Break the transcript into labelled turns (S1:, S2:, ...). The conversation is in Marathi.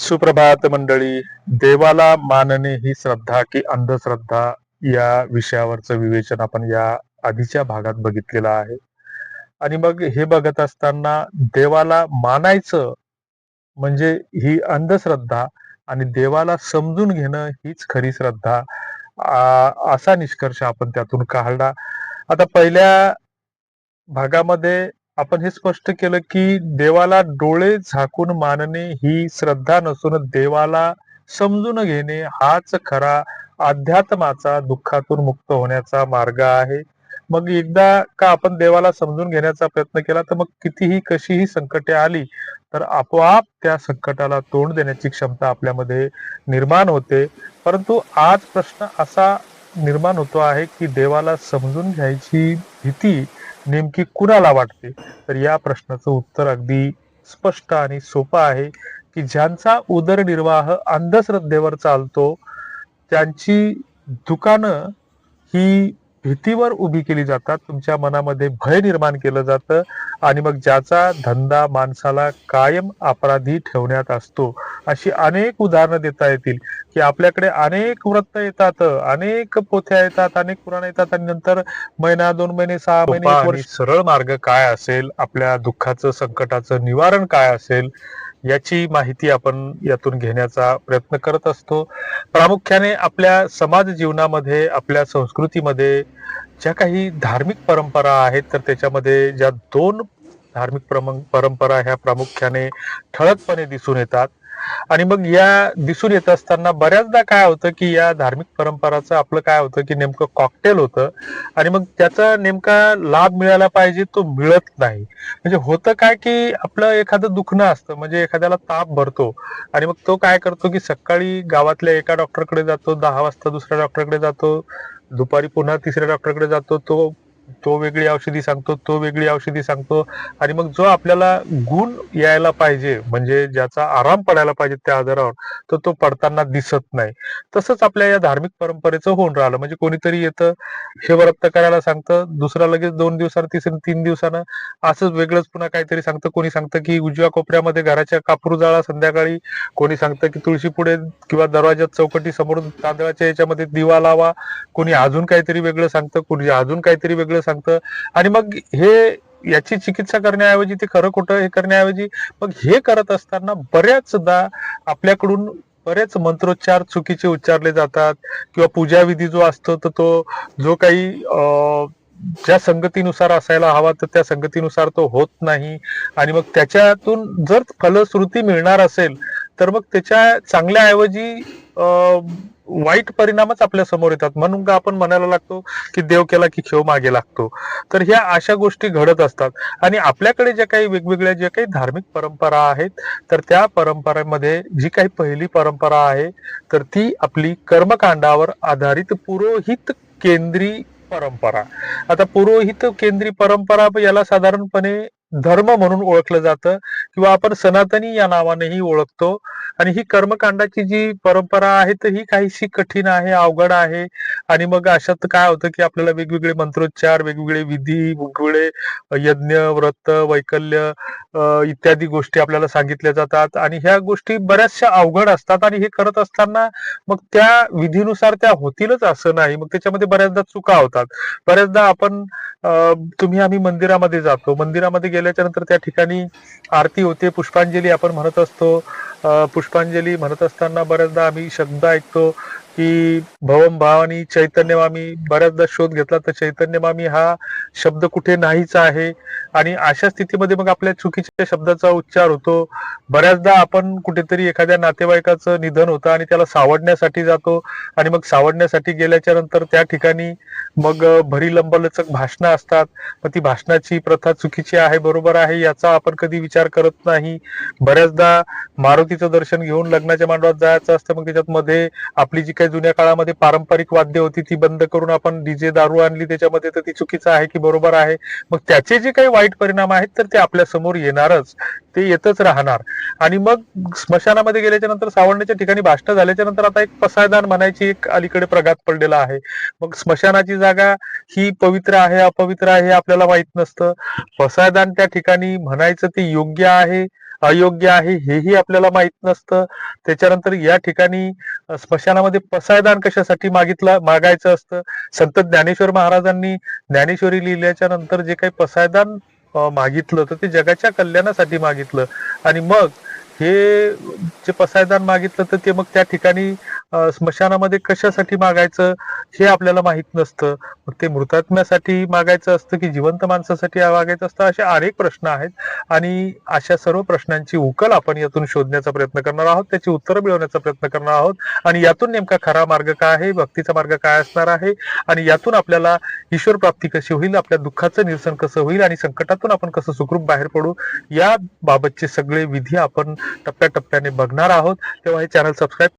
S1: सुप्रभात मंडळी देवाला मानणे ही श्रद्धा की अंधश्रद्धा या विषयावरचं विवेचन आपण या आधीच्या भागात बघितलेलं आहे. आणि मग हे बघत असताना देवाला मानायचं म्हणजे ही अंधश्रद्धा आणि देवाला समजून घेणं हीच खरी श्रद्धा असा निष्कर्ष आपण त्यातून काढला. आता पहिल्या भागामध्ये आपण हे स्पष्ट केलं की देवाला डोळे झाकून मानणे ही श्रद्धा नसून देवाला समजून घेणे हाच खरा अध्यात्माचा दुःखातून मुक्त होण्याचा मार्ग आहे. मग एकदा का आपण देवाला समजून घेण्याचा प्रयत्न केला तर मग कितीही कशीही संकटे आली तर आपोआप त्या संकटाला तोंड देण्याची क्षमता आपल्यामध्ये निर्माण होते. परंतु आज प्रश्न असा निर्माण होतो आहे की देवाला समजून घ्यायची भीती नेमकी कुणाला वाटते? तर या प्रश्नाचं उत्तर अगदी स्पष्ट आणि सोपं आहे की ज्यांचा उदरनिर्वाह अंधश्रद्धेवर चालतो त्यांची दुकानं ही भीतीवर उभी केली जातात तुमच्या मनामध्ये भय निर्माण केलं जातं आणि मग ज्याचा धंदा माणसाला कायम अपराधी ठेवण्यात असतो. अशी अनेक उदाहरणं देता येतील की आपल्याकडे अनेक वृत्त येतात अनेक पोथ्या येतात अनेक पुराण येतात आणि नंतर महिना दोन महिने सहा महिने सरळ मार्ग काय असेल? आपल्या दुःखाचं संकटाचं निवारण काय असेल? याची माहिती आपण यातून घेण्याचा प्रयत्न करत असतो. प्रामुख्याने आपल्या समाज जीवनामध्ये आपल्या संस्कृतीमध्ये ज्या काही धार्मिक परंपरा आहेत तर त्याच्यामध्ये ज्या दोन धार्मिक प्रम- परंपरा ह्या प्रामुख्याने ठळकपणे दिसून येतात. आणि मग या दिसून येत असताना बऱ्याचदा काय होतं की या धार्मिक परंपराचं आपलं काय होतं की नेमकं कॉकटेल होतं आणि मग त्याचा नेमका लाभ मिळायला पाहिजे तो मिळत नाही. म्हणजे होतं काय की आपलं एखादं दुखणं असतं म्हणजे एखाद्याला ताप भरतो आणि मग तो काय करतो की सकाळी गावातल्या एका डॉक्टरकडे जातो दहा वाजता दुसऱ्या डॉक्टरकडे जातो दुपारी पुन्हा तिसऱ्या डॉक्टरकडे जातो तो तो वेगळी औषधी सांगतो तो वेगळी औषधी सांगतो. आणि मग जो आपल्याला गुण यायला पाहिजे म्हणजे ज्याचा आराम पडायला पाहिजे त्या आजारावर तर तो पडताना दिसत नाही. तसंच आपल्या या धार्मिक परंपरेचं होऊन राहिलं. म्हणजे कोणीतरी येतं हे व्रत करायला सांगतं दुसरा लगेच दोन दिवसानं तिसरं तीन दिवसानं असंच वेगळंच पुन्हा काहीतरी सांगतं. कोणी सांगतं की उजव्या कोपऱ्यामध्ये घराच्या कापूर जाळा संध्याकाळी कोणी सांगतं की तुळशी पुढे किंवा दरवाज्यात चौकटी समोर तांदळाच्या याच्यामध्ये दिवा लावा. कोणी अजून काहीतरी वेगळं सांगतं कोणी अजून काहीतरी वेगळं सांगतं आणि मग हे याची चिकित्सा करण्याऐवजी ते खरं खोटं हे करण्याऐवजी मग हे करत असताना बऱ्याचदा आपल्याकडून बरेच मंत्रोच्चार चुकीचे उच्चारले जातात. किंवा पूजाविधी जो असतो तर तो जो काही ज्या संगतीनुसार असायला हवा तर त्या संगतीनुसार तो होत नाही. आणि मग त्याच्यातून जर फलश्रुती मिळणार असेल तर मग त्याच्या चांगल्याऐवजी अं, वाईट परिणामच आपल्यासमोर येतात. म्हणून का आपण म्हणायला लागतो की देव केला की खेळ मागे लागतो? तर ह्या अशा गोष्टी घडत असतात. आणि आपल्याकडे ज्या काही वेगवेगळ्या ज्या काही धार्मिक परंपरा आहेत तर त्या परंपरेमध्ये जी काही पहिली परंपरा आहे तर ती आपली कर्मकांडावर आधारित पुरोहित केंद्री परंपरा. आता पुरोहित केंद्री परंपरा याला साधारणपणे धर्म म्हणून ओळखलं जातं किंवा आपण सनातनी या नावानेही ओळखतो. आणि ही कर्मकांडाची जी परंपरा आहे तर ही काहीशी कठीण आहे अवघड आहे. आणि मग अशात काय होतं की आपल्याला वेगवेगळे मंत्रोच्चार वेगवेगळे विधी वेगवेगळे यज्ञ व्रत वैकल्य इत्यादी गोष्टी आपल्याला सांगितल्या जातात. आणि ह्या गोष्टी बऱ्याचशा अवघड असतात आणि हे करत असताना मग त्या विधीनुसार त्या होतीलच असं नाही. मग त्याच्यामध्ये बऱ्याचदा चुका होतात. बऱ्याचदा आपण तुम्ही आम्ही मंदिरामध्ये जातो. मंदिरामध्ये गेल्याच्यानंतर त्या ठिकाणी आरती होते पुष्पांजली आपण म्हणत असतो. पुष्पांजली म्हणत असताना बऱ्याचदा आम्ही शब्द ऐकतो. की भवम भावानी चैतन्यमामी बऱ्याचदा शोध घेतला तर चैतन्यमामी हा शब्द कुठे नाहीच आहे. आणि अशा स्थितीमध्ये मग आपल्या चुकीच्या शब्दाचा उच्चार होतो. बऱ्याचदा आपण कुठेतरी एखाद्या नातेवाईकाचं निधन होतं आणि त्याला सावडण्यासाठी जातो. आणि मग सावडण्यासाठी गेल्याच्यानंतर त्या ठिकाणी मग भरी लंबलचक भाषणं असतात. मग ती भाषणाची प्रथा चुकीची आहे बरोबर आहे याचा आपण कधी विचार करत नाही. बऱ्याचदा मारुतीचं दर्शन घेऊन लग्नाच्या मांडवात जायचं असतं मग त्याच्यात मध्ये आपली जी काही जुन्या काळामध्ये पारंपरिक वाद्य होती ती बंद करून आपण डीजे दारू आणली त्याच्यामध्ये तर ती चुकीचं आहे की बरोबर आहे. मग त्याचे जे काही वाईट परिणाम आहेत तर ते आपल्यासमोर येणारच. ते येतच राहणार. आणि मग स्मशानामध्ये गेल्याच्यानंतर सावरण्याच्या ठिकाणी भाषण झाल्याच्यानंतर आता एक पसायदान म्हणायची एक अलीकडे प्रघात पडलेला आहे. मग स्मशानाची जागा ही पवित्र आहे अपवित्र आहे हे आपल्याला माहीत नसतं. पसायदान त्या ठिकाणी म्हणायचं ते योग्य आहे? अयोग्य आहे हेही आपल्याला माहीत नसतं. त्याच्यानंतर या ठिकाणी स्मशानामध्ये पसायदान कशासाठी मागितलं मागायचं असतं? संत ज्ञानेश्वर महाराजांनी ज्ञानेश्वरी लिहिल्याच्या नंतर जे काही पसायदान मागितलं तर ते जगाच्या कल्याणासाठी मागितलं. आणि मग हे जे पसायदान मागितलं तर ते मग त्या ठिकाणी स्मशानामध्ये कशासाठी मागायचं हे आपल्याला माहीत नसतं. मग ते मृतात्म्यासाठी मागायचं असतं की जिवंत माणसासाठी मागायचं असतं असे अनेक प्रश्न आहेत. आणि अशा सर्व प्रश्नांची उकल आपण यातून शोधण्याचा प्रयत्न करणार आहोत त्याची उत्तरं मिळवण्याचा प्रयत्न करणार आहोत. आणि यातून नेमका खरा मार्ग काय आहे भक्तीचा मार्ग काय असणार आहे? आणि यातून आपल्याला ईश्वर प्राप्ती कशी होईल आपल्या दुःखाचं निरसन कसं होईल आणि संकटातून आपण कसं सुखरूप बाहेर पडू? या बाबतचे सगळे विधी आपण टप्प्याटप्प्याने बघणार आहोत. तेव्हा हे चॅनल सबस्क्राईब